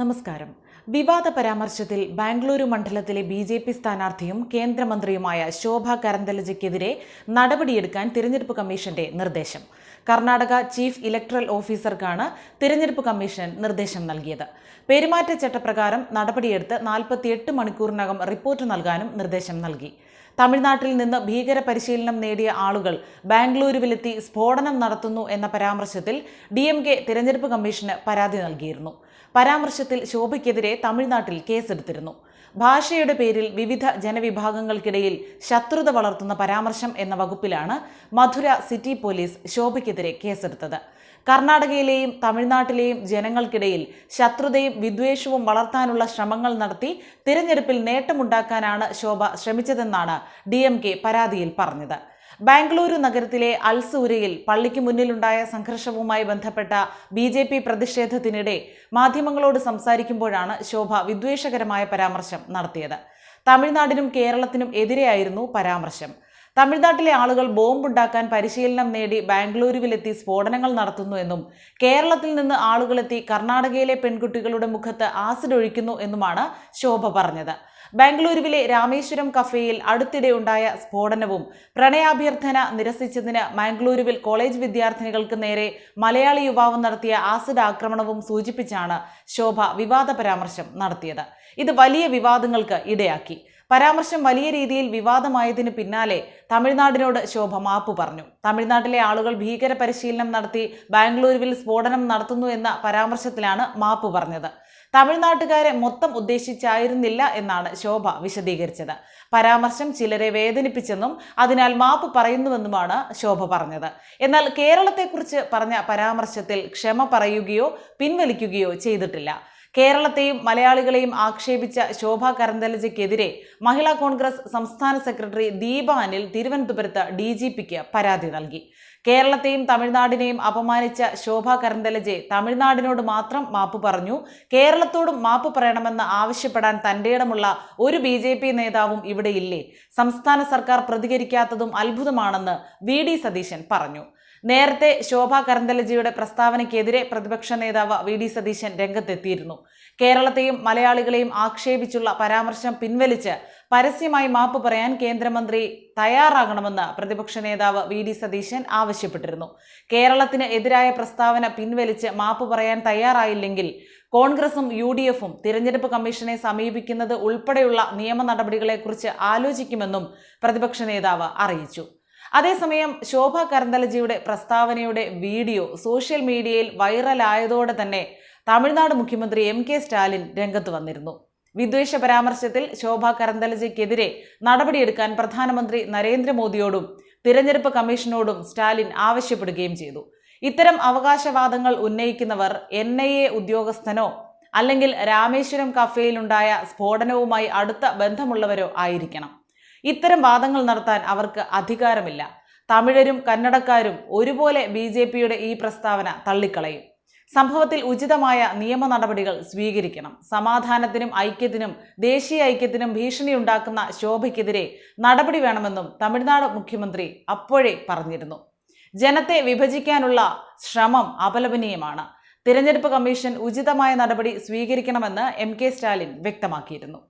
നമസ്കാരം. വിവാദ പരാമർശത്തിൽ ബാംഗ്ലൂരു മണ്ഡലത്തിലെ ബി ജെ പി സ്ഥാനാർത്ഥിയും കേന്ദ്രമന്ത്രിയുമായ ശോഭ കരന്തലജയ്ക്കെതിരെ നടപടിയെടുക്കാൻ തിരഞ്ഞെടുപ്പ് കമ്മീഷന്റെ നിർദ്ദേശം. കർണാടക ചീഫ് ഇലക്ടറൽ ഓഫീസർക്കാണ് തിരഞ്ഞെടുപ്പ് കമ്മീഷൻ നിർദ്ദേശം നൽകിയത്. പെരുമാറ്റച്ചട്ടപ്രകാരം നടപടിയെടുത്ത് നാൽപ്പത്തിയെട്ട് മണിക്കൂറിനകം റിപ്പോർട്ട് നൽകാനും നിർദ്ദേശം നൽകി. തമിഴ്നാട്ടിൽ നിന്ന് ഭീകര പരിശീലനം നേടിയ ആളുകൾ ബാംഗ്ലൂരുവിലെത്തി സ്ഫോടനം നടത്തുന്നു എന്ന പരാമർശത്തിൽ ഡി എം കെ തിരഞ്ഞെടുപ്പ് കമ്മീഷന് പരാതി നൽകിയിരുന്നു. പരാമർശത്തിൽ ശോഭയ്ക്കെതിരെ തമിഴ്നാട്ടിൽ കേസെടുത്തിരുന്നു. ഭാഷയുടെ പേരിൽ വിവിധ ജനവിഭാഗങ്ങൾക്കിടയിൽ ശത്രുത വളർത്തുന്ന പരാമർശം എന്ന വകുപ്പിലാണ് മധുര സിറ്റി പോലീസ് ശോഭയ്ക്കെതിരെ കേസെടുത്തത്. കർണാടകയിലെയും തമിഴ്നാട്ടിലെയും ജനങ്ങൾക്കിടയിൽ ശത്രുതയും വിദ്വേഷവും വളർത്താനുള്ള ശ്രമങ്ങൾ നടത്തി തിരഞ്ഞെടുപ്പിൽ നേട്ടമുണ്ടാക്കാനാണ് ശോഭ ശ്രമിച്ചതെന്നാണ് ഡി പരാതിയിൽ പറഞ്ഞത്. ബാംഗ്ലൂരു നഗരത്തിലെ അൽസൂരയിൽ പള്ളിക്ക് മുന്നിലുണ്ടായ സംഘർഷവുമായി ബന്ധപ്പെട്ട ബി ജെ പി പ്രതിഷേധത്തിനിടെ മാധ്യമങ്ങളോട് സംസാരിക്കുമ്പോഴാണ് ശോഭ വിദ്വേഷകരമായ പരാമർശം നടത്തിയത്. തമിഴ്നാടിനും കേരളത്തിനും എതിരെയായിരുന്നു പരാമർശം. തമിഴ്നാട്ടിലെ ആളുകൾ ബോംബുണ്ടാക്കാൻ പരിശീലനം നേടി ബാംഗ്ലൂരുവിലെത്തി സ്ഫോടനങ്ങൾ നടത്തുന്നു എന്നും കേരളത്തിൽ നിന്ന് ആളുകളെത്തി കർണാടകയിലെ പെൺകുട്ടികളുടെ മുഖത്ത് ആസിഡ് ഒഴിക്കുന്നു എന്നുമാണ് ശോഭ പറഞ്ഞത്. ബാംഗ്ലൂരുവിലെ രാമേശ്വരം കഫേയിൽ അടുത്തിടെ ഉണ്ടായ സ്ഫോടനവും പ്രണയാഭ്യർത്ഥന നിരസിച്ചതിന് മാംഗ്ലൂരുവിൽ കോളേജ് വിദ്യാർത്ഥിനികൾക്ക് നേരെ മലയാളി യുവാവ് നടത്തിയ ആസിഡ് ആക്രമണവും സൂചിപ്പിച്ചാണ് ശോഭ വിവാദ പരാമർശം നടത്തിയത്. ഇത് വലിയ വിവാദങ്ങൾക്ക് ഇടയാക്കി. പരാമർശം വലിയ രീതിയിൽ വിവാദമായതിനു പിന്നാലെ തമിഴ്നാടിനോട് ശോഭ മാപ്പ് പറഞ്ഞു. തമിഴ്നാട്ടിലെ ആളുകൾ ഭീകര പരിശീലനം നടത്തി ബാംഗ്ലൂരുവിൽ സ്ഫോടനം നടത്തുന്നു എന്ന പരാമർശത്തിലാണ് മാപ്പ് പറഞ്ഞത്. തമിഴ്നാട്ടുകാരെ മൊത്തം ഉദ്ദേശിച്ചായിരുന്നില്ല എന്നാണ് ശോഭ വിശദീകരിച്ചത്. പരാമർശം ചിലരെ വേദനിപ്പിച്ചെന്നും അതിനാൽ മാപ്പ് പറയുന്നുവെന്നുമാണ് ശോഭ പറഞ്ഞത്. എന്നാൽ കേരളത്തെക്കുറിച്ച് പറഞ്ഞ പരാമർശത്തിൽ ക്ഷമ പറയുകയോ പിൻവലിക്കുകയോ ചെയ്തിട്ടില്ല. കേരളത്തെയും മലയാളികളെയും ആക്ഷേപിച്ച ശോഭ കരന്തലജയ്ക്കെതിരെ മഹിളാ കോൺഗ്രസ് സംസ്ഥാന സെക്രട്ടറി ദീപ അനിൽ തിരുവനന്തപുരത്ത് ഡി ജി പിക്ക് പരാതി നൽകി. കേരളത്തെയും തമിഴ്നാടിനെയും അപമാനിച്ച ശോഭ കരന്തലജെ തമിഴ്നാടിനോട് മാത്രം മാപ്പ് പറഞ്ഞു കേരളത്തോടും മാപ്പ് പറയണമെന്ന് ആവശ്യപ്പെടാൻ തന്റേടമുള്ള ഒരു ബി ജെ പി നേതാവും ഇവിടെയില്ലേ സംസ്ഥാന സർക്കാർ പ്രതികരിക്കാത്തതും അത്ഭുതമാണെന്ന് വി ഡി സതീശൻ പറഞ്ഞു. നേരത്തെ ശോഭ കരന്തലജിയുടെ പ്രസ്താവനയ്ക്കെതിരെ പ്രതിപക്ഷ നേതാവ് വി ഡി സതീശൻ രംഗത്തെത്തിയിരുന്നു. കേരളത്തെയും മലയാളികളെയും ആക്ഷേപിച്ചുള്ള പരാമർശം പിൻവലിച്ച് പരസ്യമായി മാപ്പ് പറയാൻ കേന്ദ്രമന്ത്രി തയ്യാറാകണമെന്ന് പ്രതിപക്ഷ നേതാവ് വി ഡി സതീശൻ ആവശ്യപ്പെട്ടിരുന്നു. കേരളത്തിന് എതിരായ പ്രസ്താവന പിൻവലിച്ച് മാപ്പ് പറയാൻ തയ്യാറായില്ലെങ്കിൽ കോൺഗ്രസും യു ഡി എഫും തിരഞ്ഞെടുപ്പ് കമ്മീഷനെ സമീപിക്കുന്നത് ഉൾപ്പെടെയുള്ള നിയമ നടപടികളെക്കുറിച്ച് ആലോചിക്കുമെന്നും പ്രതിപക്ഷ നേതാവ് അറിയിച്ചു. അതേസമയം ശോഭ കരന്തലജിയുടെ പ്രസ്താവനയുടെ വീഡിയോ സോഷ്യൽ മീഡിയയിൽ വൈറലായതോടെ തന്നെ തമിഴ്നാട് മുഖ്യമന്ത്രി എം കെ സ്റ്റാലിൻ രംഗത്ത് വന്നിരുന്നു. വിദ്വേഷ പരാമർശത്തിൽ ശോഭ കരന്തലജിക്കെതിരെ നടപടിയെടുക്കാൻ പ്രധാനമന്ത്രി നരേന്ദ്രമോദിയോടും തിരഞ്ഞെടുപ്പ് കമ്മീഷനോടും സ്റ്റാലിൻ ആവശ്യപ്പെടുകയും ചെയ്തു. ഇത്തരം അവകാശവാദങ്ങൾ ഉന്നയിക്കുന്നവർ എൻ ഐ എ ഉദ്യോഗസ്ഥനോ അല്ലെങ്കിൽ രാമേശ്വരം കഫേയിലുണ്ടായ സ്ഫോടനവുമായി അടുത്ത ബന്ധമുള്ളവരോ ആയിരിക്കണം. ഇത്തരം വാദങ്ങൾ നടത്താൻ അവർക്ക് അധികാരമില്ല. തമിഴരും കന്നഡക്കാരും ഒരുപോലെ ബി ജെ പിയുടെ ഈ പ്രസ്താവന തള്ളിക്കളയും. സംഭവത്തിൽ ഉചിതമായ നിയമ നടപടികൾ സ്വീകരിക്കണം. സമാധാനത്തിനും ഐക്യത്തിനും ദേശീയ ഐക്യത്തിനും ഭീഷണിയുണ്ടാക്കുന്ന ശോഭയ്ക്കെതിരെ നടപടി വേണമെന്നും തമിഴ്നാട് മുഖ്യമന്ത്രി അപ്പോഴേ പറഞ്ഞിരുന്നു. ജനത്തെ വിഭജിക്കാനുള്ള ശ്രമം അപലപനീയമാണ്. തിരഞ്ഞെടുപ്പ് കമ്മീഷൻ ഉചിതമായ നടപടി സ്വീകരിക്കണമെന്ന് എം കെ സ്റ്റാലിൻ വ്യക്തമാക്കിയിരുന്നു.